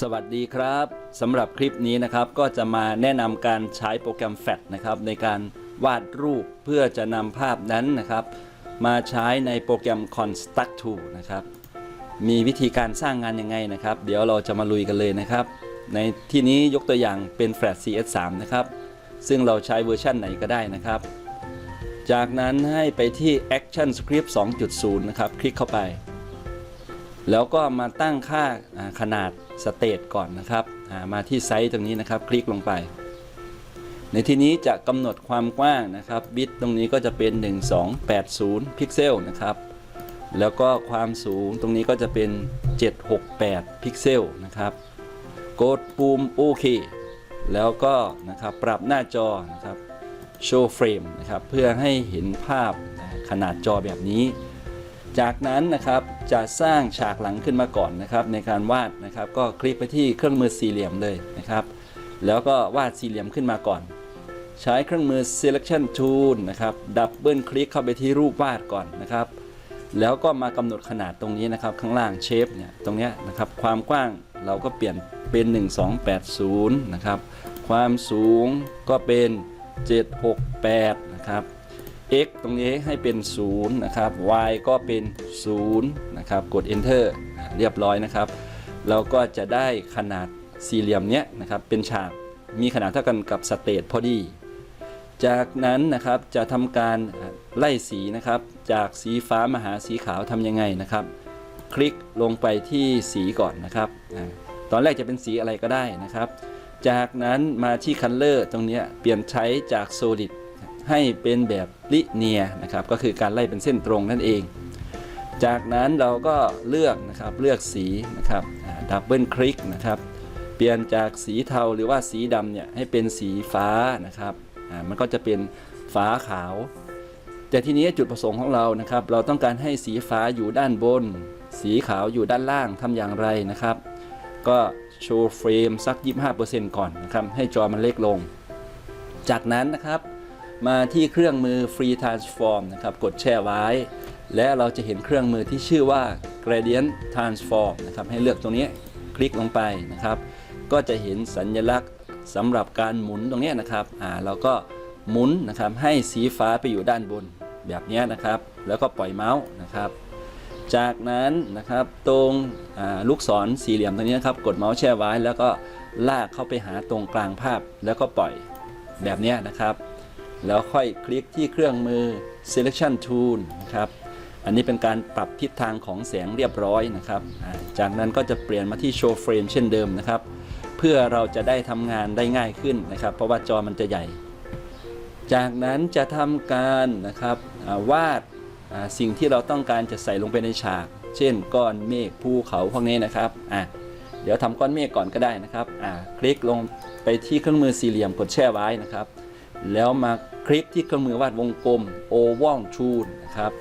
สวัสดีครับสำหรับคลิปนี้นะครับก็จะมาแนะนำการใช้โปรแกรม FAT นะครับในการวาดรูปเพื่อจะนำภาพนั้นนะครับ มาใช้ในโปรแกรม Construct Tool นะครับมีวิธีการสร้างงานยังไงนะครับ เดี๋ยวเราจะมาลุยกันเลยนะครับ ในที่นี้ยกตัวอย่างเป็น Flat CS3 นะครับ ซึ่งเราใช้เวอร์ชันไหนก็ได้นะครับ จากนั้นให้ไปที่ Action Script 2.0 นะครับ คลิกเข้าไป แล้วก็มาตั้งค่าขนาดสเตตก่อนนะครับมาที่ไซส์ตรงนี้นะครับ คลิกลงไป ในที่นี้จะกำหนดความกว้างนะครับบิตตรงนี้ก็จะเป็น 1280 พิกเซลนะครับ แล้วก็ความสูงตรงนี้ก็จะเป็น 768 พิกเซลนะครับกดปุ่มโอเคแล้วก็นะครับปรับหน้าจอนะครับ show frame นะครับเพื่อให้เห็นภาพขนาดจอแบบนี้ จากนั้นนะครับจะสร้างฉากหลังขึ้นมาก่อนนะครับในการวาดนะครับ ก็คลิกไปที่เครื่องมือสี่เหลี่ยมเลยนะครับ แล้วก็วาดสี่เหลี่ยมขึ้นมาก่อน ใช้เครื่องมือ selection tool นะครับดับเบิลคลิกเข้าไปที่รูปวาดก่อนนะครับ แล้วก็มากำหนดขนาดตรงนี้นะครับ ข้างล่างเชฟเนี่ยตรงเนี้ยนะครับความกว้างเราก็เปลี่ยนเป็น 1280 นะครับ ความสูงก็เป็น 768 นะครับ x ตรงนี้ให้เป็น 0 นะครับ y ก็เป็น 0 นะครับ กด enter เรียบร้อยนะครับ เราก็จะได้ขนาดสี่เหลี่ยมเนี้ยนะครับ เป็นฉาก มีขนาดเท่ากันกับสเตทพอดี จากนั้นนะครับ จะทำการไล่สีนะครับ จากสีฟ้ามาหาสีขาวทำยังไงนะครับ คลิกลงไปที่สีก่อนนะครับ ตอนแรกจะเป็นสีอะไรก็ได้นะครับ จากนั้นมาที่คันเลอร์ตรงนี้เปลี่ยนใช้จาก solid ให้เป็นแบบลิเนียนะครับก็คือการไล่เป็นเส้นตรงนั่นเอง จากนั้นเราก็เลือกนะครับเลือกสีนะครับดับเบิลคลิกนะครับเปลี่ยนจากสีเทาหรือว่าสีดำเนี่ยให้เป็นสีฟ้านะครับอ่ามันก็จะเป็นฟ้าขาว แต่ทีนี้จุดประสงค์ของเรานะครับ เราต้องการให้สีฟ้าอยู่ด้านบน สีขาวอยู่ด้านล่างทำอย่างไรนะครับ ก็โชว์เฟรมสัก 25%ก่อนนะครับให้จอมันเล็กลง จากนั้นนะครับ มาที่เครื่องมือ Free Transform นะครับ กดแช่ไว้ และเราจะเห็นเครื่องมือที่ชื่อว่า Gradient Transform นะครับ ให้เลือกตรงนี้คลิกลงไปนะครับ ก็จะเห็นสัญลักษณ์สำหรับการหมุนตรงนี้นะครับ อ่าเราก็หมุนนะครับให้สีฟ้าไปอยู่ด้านบนแบบนี้นะครับ แล้วก็ปล่อยเมาส์นะครับ จากนั้นนะครับตรงลูกศรสี่เหลี่ยมตรงนี้นะครับ กดเมาส์แช่ไว้ แล้วก็ลากเข้าไปหาตรงกลางภาพแล้วก็ปล่อยแบบนี้นะครับ แล้วค่อยคลิกที่เครื่องมือ selection tool นะครับ อันนี้เป็นการปรับทิศทางของแสงเรียบร้อยนะครับ จากนั้นก็จะเปลี่ยนมาที่ show frame เช่นเดิมนะครับ เพื่อเราจะได้ทำงานได้ง่ายขึ้นนะครับ เพราะว่าจอมันจะใหญ่ จากนั้นจะทำการนะครับวาดสิ่งที่เราต้องการจะใส่ลงไปในฉาก เช่น ก้อนเมฆภูเขาพวกนี้นะครับอะเดี๋ยวทำก้อนเมฆก่อนก็ได้นะครับอ่าคลิกลงไปที่เครื่องมือสี่เหลี่ยมกดแช่ไว้นะครับ แล้วมา คลิกที่เครื่องมือวาดวงกลม oval tool นนะครับ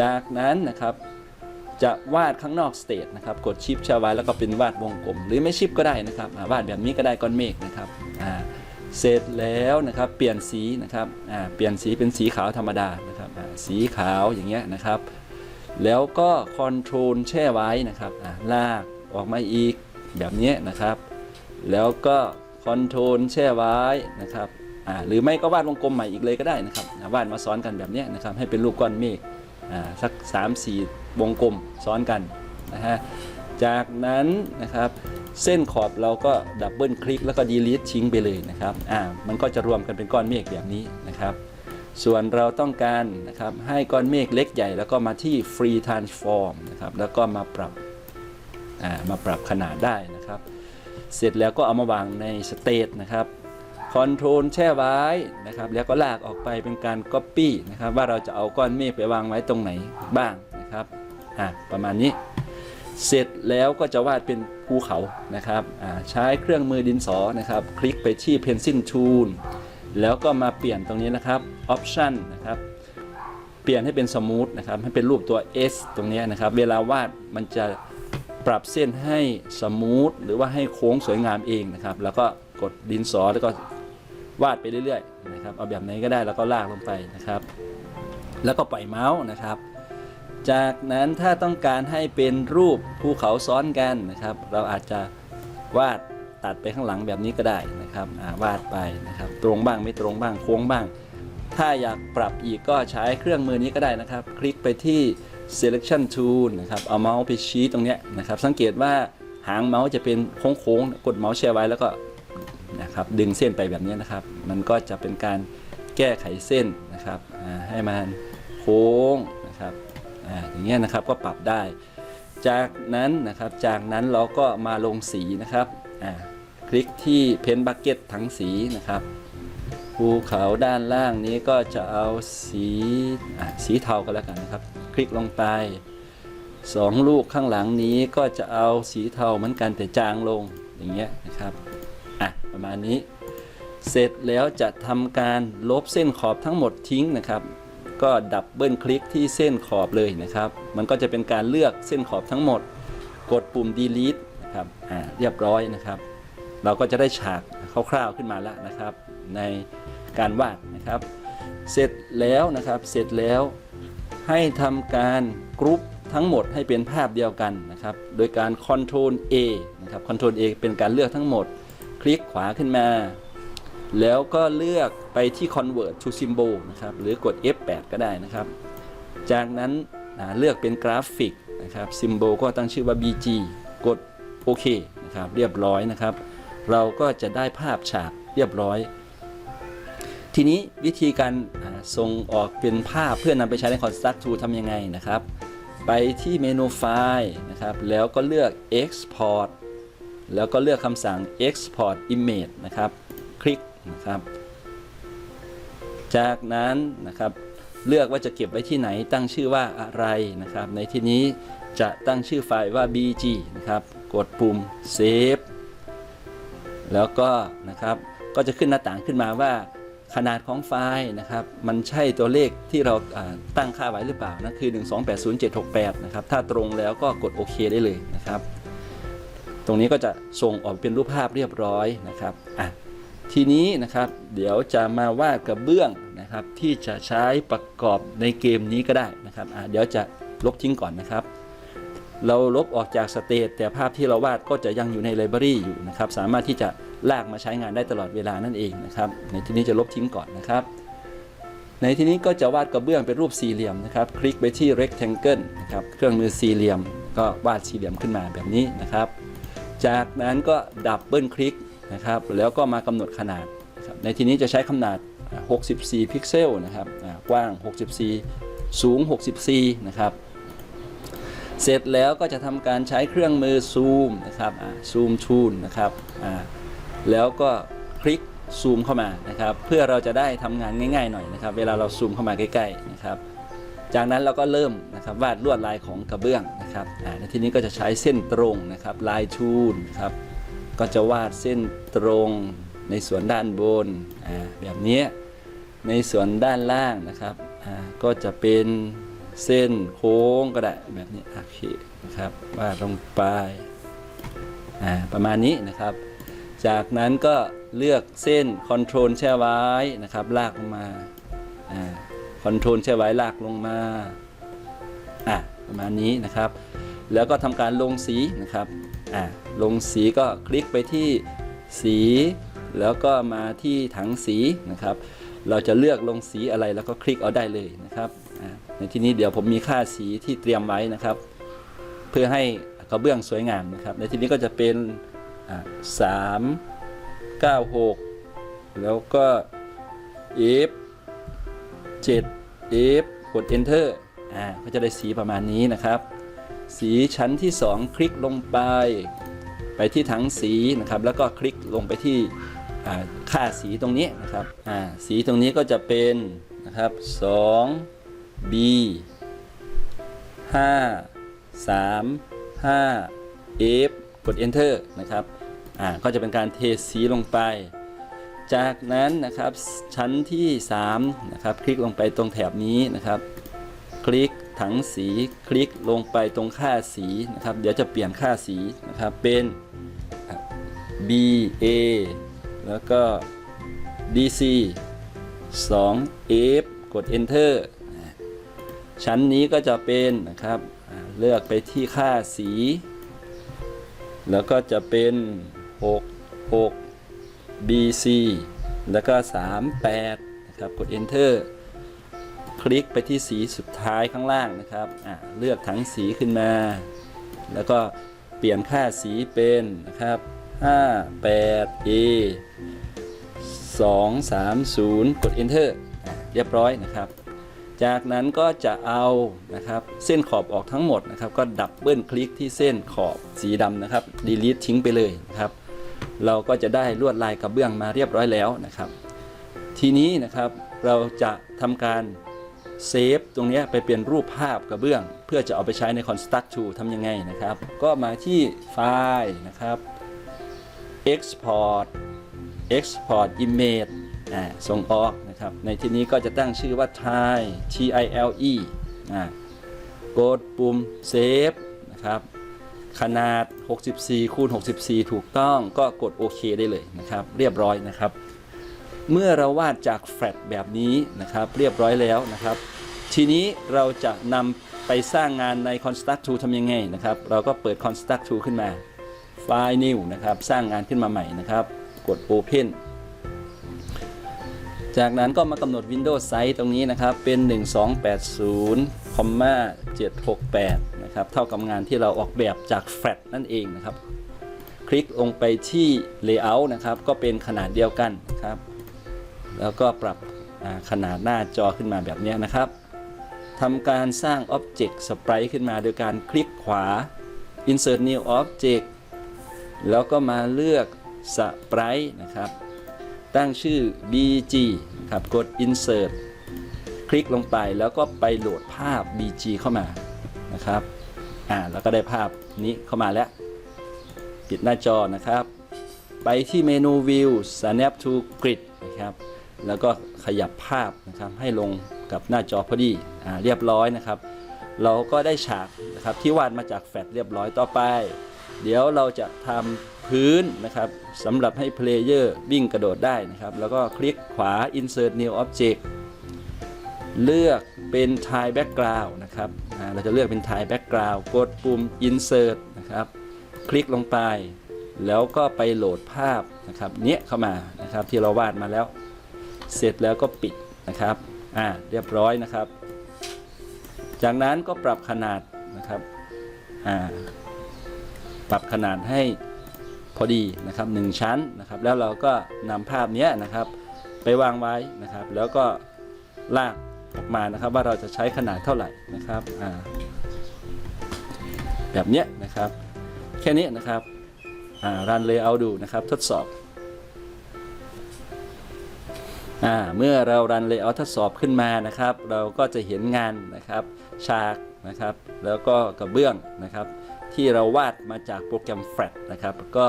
จากนั้นนะครับจะวาดข้างนอกสเตทนะครับ กดชิปช่ไว้แล้วก็เป็นวาดวงกลม หรือไม่ชิปก็ได้นะครับวาดแบบนี้ก็ได้ก้อนเมฆนะครับเสร็จแล้วนะครับเปลี่ยนสีนะครับเปลี่ยนสีเป็นสีขาวธรรมดานะครับสีขาวอย่างเงี้ยนะครับ แล้วก็คอนโทรลแช่ไว้นะครับลากออกมาอีกแบบเนี้ยนะครับ แล้วก็คอนโทรลแช่ไว้นะครับ หรือไม่ก็วาดวงกลมใหม่อีกเลยก็ได้นะครับวาดมาซ้อนกันแบบนี้นะครับให้เป็นรูปก้อนเมฆอ่าสัก 3 4 วงกลมซ้อนกันนะฮะจากนั้นนะครับเส้นขอบเราก็ดับเบิลคลิกแล้วก็ดีลิททิ้งไปเลยนะครับอ่ามันก็จะรวมกันเป็นก้อนเมฆแบบนี้นะครับ ส่วนเราต้องการนะครับให้ก้อนเมฆเล็กใหญ่ แล้วก็มาที่ Free Transform นะครับแล้วก็มาปรับอ่ามาปรับขนาดได้นะครับ เสร็จแล้วก็เอามาวางในสเตทนะครับ คอนโทรลแช่ไว้นะครับ แล้วก็ลากออกไปเป็นการ Copy นะครับว่าเราจะเอาก้อนเมฆไปวางไว้ตรงไหนบ้างนะครับอ่าประมาณนี้ เสร็จแล้วก็จะวาดเป็นภูเขานะครับอ่าใช้เครื่องมือดินสอนะครับ คลิกไปที่ Pencil Tool แล้วก็มาเปลี่ยนตรงนี้นะครับ Option นะครับเปลี่ยนให้เป็นสมูทนะครับให้เป็นรูปตัว S ตรงนี้นะครับ เวลาวาดมันจะปรับเส้นให้สมูทหรือว่าให้โค้งสวยงามเองนะครับ แล้วก็กดดินสอแล้วก็ วาดไปเรื่อยๆนะครับเอาแบบไหนก็ได้แล้วก็ลากลงไปนะครับ แล้วก็ปล่อยเมาส์นะครับ จากนั้นถ้าต้องการให้เป็นรูปภูเขาซ้อนกันนะครับ เราอาจจะวาดตัดไปข้างหลังแบบนี้ก็ได้นะครับวาดไปนะครับ ตรงบ้างไม่ตรงบ้างโค้งบ้าง ถ้าอยากปรับอีกก็ใช้เครื่องมือนี้ก็ได้นะครับ คลิกไปที่ selection tool นะครับเอาเมาส์ไปชี้ตรงนี้นะครับ สังเกตว่าหางเมาส์จะเป็นโค้งๆกดเมาส์แชร์ไว้แล้วก็ นะครับดึงเส้นไปแบบนี้นะครับ มันก็จะเป็นการแก้ไขเส้นนะครับให้มันโค้งนะครับออย่างเงี้ยนะครับก็ปรับได้ จากนั้นนะครับจากนั้นเราก็มาลงสีนะครับคลิกที่เพนบักเก็ตทั้งสีนะครับภูเขาด้านล่างนี้ก็จะเอาสีสีเทากันแล้วกันนะครับ คลิกลงไปสองลูกข้างหลังนี้ก็จะเอาสีเทาเหมือนกันแต่จางลงอย่างเงี้ยนะครับ ประมาณนี้ เสร็จแล้วจะทำการลบเส้นขอบทั้งหมดทิ้งนะครับ ก็ดับเบิลคลิกที่เส้นขอบเลยนะครับ มันก็จะเป็นการเลือกเส้นขอบทั้งหมด กดปุ่ม delete นะครับอ่าเรียบร้อยนะครับ เราก็จะได้ฉากคร่าวๆขึ้นมาแล้วนะครับ ในการวาดนะครับ เสร็จแล้วนะครับเสร็จแล้วให้ทำการกรุ๊ปทั้งหมดให้เป็นภาพเดียวกันนะครับ โดยการ Ctrl A นะครับ Ctrl A เป็นการเลือกทั้งหมด คลิกขวาขึ้นมา แล้วก็เลือกไปที่ Convert to Symbol นะครับ หรือกด F8 ก็ได้นะครับ จากนั้นเลือกเป็นกราฟิกนะครับ Symbol ก็ตั้งชื่อว่า BG กดโอเคนะครับ เรียบร้อยนะครับ เราก็จะได้ภาพฉากเรียบร้อย ทีนี้วิธีการส่งออกเป็นภาพเพื่อนำไปใช้ใน Construct Tool ทำยังไงนะครับ ไปที่เมนูไฟล์นะครับ แล้วก็เลือก Export แล้วก็เลือกคำสั่ง Export Image นะครับ คลิกนะครับ จากนั้นนะครับเลือกว่าจะเก็บไว้ที่ไหนตั้งชื่อว่าอะไรนะครับ ในที่นี้จะตั้งชื่อไฟล์ว่า bg นะครับ กดปุ่ม save แล้วก็นะครับก็จะขึ้นหน้าต่างขึ้นมาว่าขนาดของไฟล์นะครับ มันใช่ตัวเลขที่เราตั้งค่าไว้หรือเปล่านะคือ 1280768 นะครับ ถ้าตรงแล้วก็กดโอเคได้เลยนะครับ รงนี้ก็จะส่งออกเป็นรูปภาพเรียบร้อยนะครับอะทีนี้นะครับเดี๋ยวจะมาวาดกระเบื้องนะครับที่จะใช้ประกอบในเกมนี้ก็ได้นะครับอะเดี๋ยวจะลบทิ้งก่อนนะครับ เราลบออกจากสเตจแต่ภาพที่เราวาดก็จะยังอยู่ในไลบรารีอยู่นะครับ สามารถที่จะลากมาใช้งานได้ตลอดเวลานั่นเองนะครับ ในที่นี้จะลบทิ้งก่อนนะครับในที่นี้ก็จะวาดกระเบื้องเป็นรูปสี่เหลี่ยมนะครับ คลิกไปที่ rectangle นะครับ เครื่องมือสี่เหลี่ยม ก็วาดสี่เหลี่ยมขึ้นมาแบบนี้นะครับ จากนั้นก็ดับเบิลคลิกนะครับแล้วก็มากำหนดขนาด ในที่นี้จะใช้ขนาด 64 พิกเซลนะครับกว้าง 64 สูง 64 นะครับเสร็จแล้วก็จะทำการใช้เครื่องมือซูมนะครับซูมทูลนะครับแล้วก็คลิกซูมเข้ามานะครับ เพื่อเราจะได้ทำงานง่ายๆหน่อยนะครับ เวลาเราซูมเข้ามาใกล้ๆนะครับ จากนั้นเราก็เริ่มนะครับวาดลวดลายของกระเบื้อง นะครับในที่นี้ก็จะใช้เส้นตรงนะครับลายทูลครับก็จะวาดเส้นตรงในส่วนด้านบนแบบนี้ในส่วนด้านล่างนะครับก็จะเป็นเส้นโค้งก็ได้แบบนี้โอเคนะครับวาดลงไปประมาณนี้นะครับ จากนั้นก็เลือกเส้นคอนโทรลแช่ไว้นะครับ ลากลงมาอ่าคอนโทรลแช่ไว้ลากลงมาอะ ประมาณนี้นะครับ แล้วก็ทำการลงสีนะครับอ่าลงสีก็คลิกไปที่สีแล้วก็มาที่ถังสีนะครับ เราจะเลือกลงสีอะไรแล้วก็คลิกเอาได้เลยนะครับในที่นี้เดี๋ยวผมมีค่าสีที่เตรียมไว้นะครับ เพื่อให้กระเบื้องสวยงามนะครับ ในที่นี้ก็จะเป็นสามเก้าหกแล้วก็ F 7 F กด Enter อ่าก็จะได้สีประมาณนี้นะครับ สีชั้นที่ 2 คลิกลงไป ไปที่ถังสีนะครับ แล้วก็คลิกลงไปที่ค่าสีตรงนี้นะครับสีตรงนี้ก็จะเป็นนะครับ 2 B 5 3 5 F กด Enter นะครับก็จะเป็นการเทสีลงไป จากนั้นนะครับชั้นที่ 3 นะครับ คลิกลงไปตรงแถบนี้นะครับ ลิกถังสีคลิกลงไปตรงค่าสีนะครับ เดี๋ยวจะเปลี่ยนค่าสีนะครับเป็น B A แล้วก็ DC 2 F กด Enter ชั้นนี้ก็จะเป็นนะครับเลือกไปที่ค่าสี แล้วก็จะเป็น 6 6 BC แล้วก็ 38 นะครับ กด Enter คลิกไปที่สีสุดท้ายข้างล่างนะครับเลือกถังสีขึ้นมา แล้วก็เปลี่ยนค่าสีเป็นนะครับ 58 A 230 กด Enter เรียบร้อยนะครับ จากนั้นก็จะเอานะครับเส้นขอบออกทั้งหมดนะครับ ก็ดับเบิลคลิกที่เส้นขอบสีดำนะครับ delete ทิ้งไปเลยนะครับ เราก็จะได้ลวดลายกระเบื้องมาเรียบร้อยแล้วนะครับ ทีนี้นะครับเราจะทำการ เซฟตรงนี้ไปเป็นรูปภาพกระเบื้อง เพื่อจะเอาไปใช้ใน Construct 2ทำยังไงนะครับ ก็มาที่ไฟล์นะครับ export export image อ่าส่งออกนะครับ ในที่นี้ก็จะตั้งชื่อว่า tile t i l e อ่ากดปุ่ม save นะครับ ขนาด 64คูณ64 ถูกต้อง ก็กดโอเคได้เลยนะครับ เรียบร้อยนะครับ เมื่อเราวาดจากแฟลตแบบนี้นะครับเรียบร้อยแล้วนะครับ ทีนี้เราจะนำไปสร้างงานใน Construct 2ทำยังไงนะครับ เราก็เปิด Construct 2ขึ้นมาไฟล์ New นะครับ สร้างงานขึ้นมาใหม่นะครับ กด Open จากนั้นก็มากำหนด Windows Size ตรงนี้นะครับ เป็น 1280,768 นะครับ เท่ากับงานที่เราออกแบบจากแฟลตนั่นเองนะครับ คลิกลงไปที่ Layout นะครับ ก็เป็นขนาดเดียวกันนะครับ แล้วก็ปรับขนาดหน้าจอขึ้นมาแบบนี้นะครับทำการสร้าง Object Sprite ขึ้นมาโดยการคลิกขวา Insert New Object แล้วก็มาเลือก Sprite นะครับ ตั้งชื่อ BG ครับกด Insert คลิกลงไปแล้วก็ไปโหลดภาพ BG เข้ามานะครับอ่าแล้วก็ได้ภาพนี้เข้ามาแล้ว ปิดหน้าจอนะครับ ไปที่เมนู View Snap to Grid นะครับ แล้วก็ขยับภาพนะครับให้ลงกับหน้าจอพอดีอ่าเรียบร้อยนะครับ เราก็ได้ฉากนะครับที่วาดมาจากแฟลชเรียบร้อยต่อไป เดี๋ยวเราจะทำพื้นนะครับสำหรับให้เพลเยอร์วิ่งกระโดดได้นะครับ แล้วก็คลิกขวา Insert New Object เลือกเป็น Tile Background นะครับ เราจะเลือกเป็น Tile Background กดปุ่ม Insert นะครับ คลิกลงไป แล้วก็ไปโหลดภาพนะครับเนี้ยเข้ามานะครับที่เราวาดมาแล้ว เสร็จแล้วก็ปิดนะครับ อ่า เรียบร้อยนะครับ จากนั้นก็ปรับขนาดนะครับ อ่า ปรับขนาดให้พอดีนะครับหนึ่งชั้นนะครับ แล้วเราก็นำภาพเนี้ยนะครับ ไปวางไว้นะครับ แล้วก็ลากออกมานะครับ ว่าเราจะใช้ขนาดเท่าไหร่นะครับ อ่า แบบเนี้ยนะครับ แค่นี้นะครับ อ่ารันเลยเอาดูนะครับ ทดสอบ เมื่อเรารันเลยเอาทดสอบขึ้นมานะครับ เราก็จะเห็นงานนะครับฉากนะครับ แล้วก็กระเบื้องนะครับ ที่เราวาดมาจากโปรแกรม Flat นะครับ ก็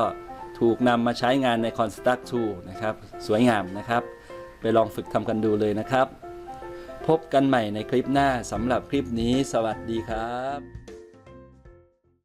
ถูกนำมาใช้งานใน Construct 2นะครับ สวยงามนะครับ ไปลองฝึกทำกันดูเลยนะครับ พบกันใหม่ในคลิปหน้าสำหรับคลิปนี้ สวัสดีครับ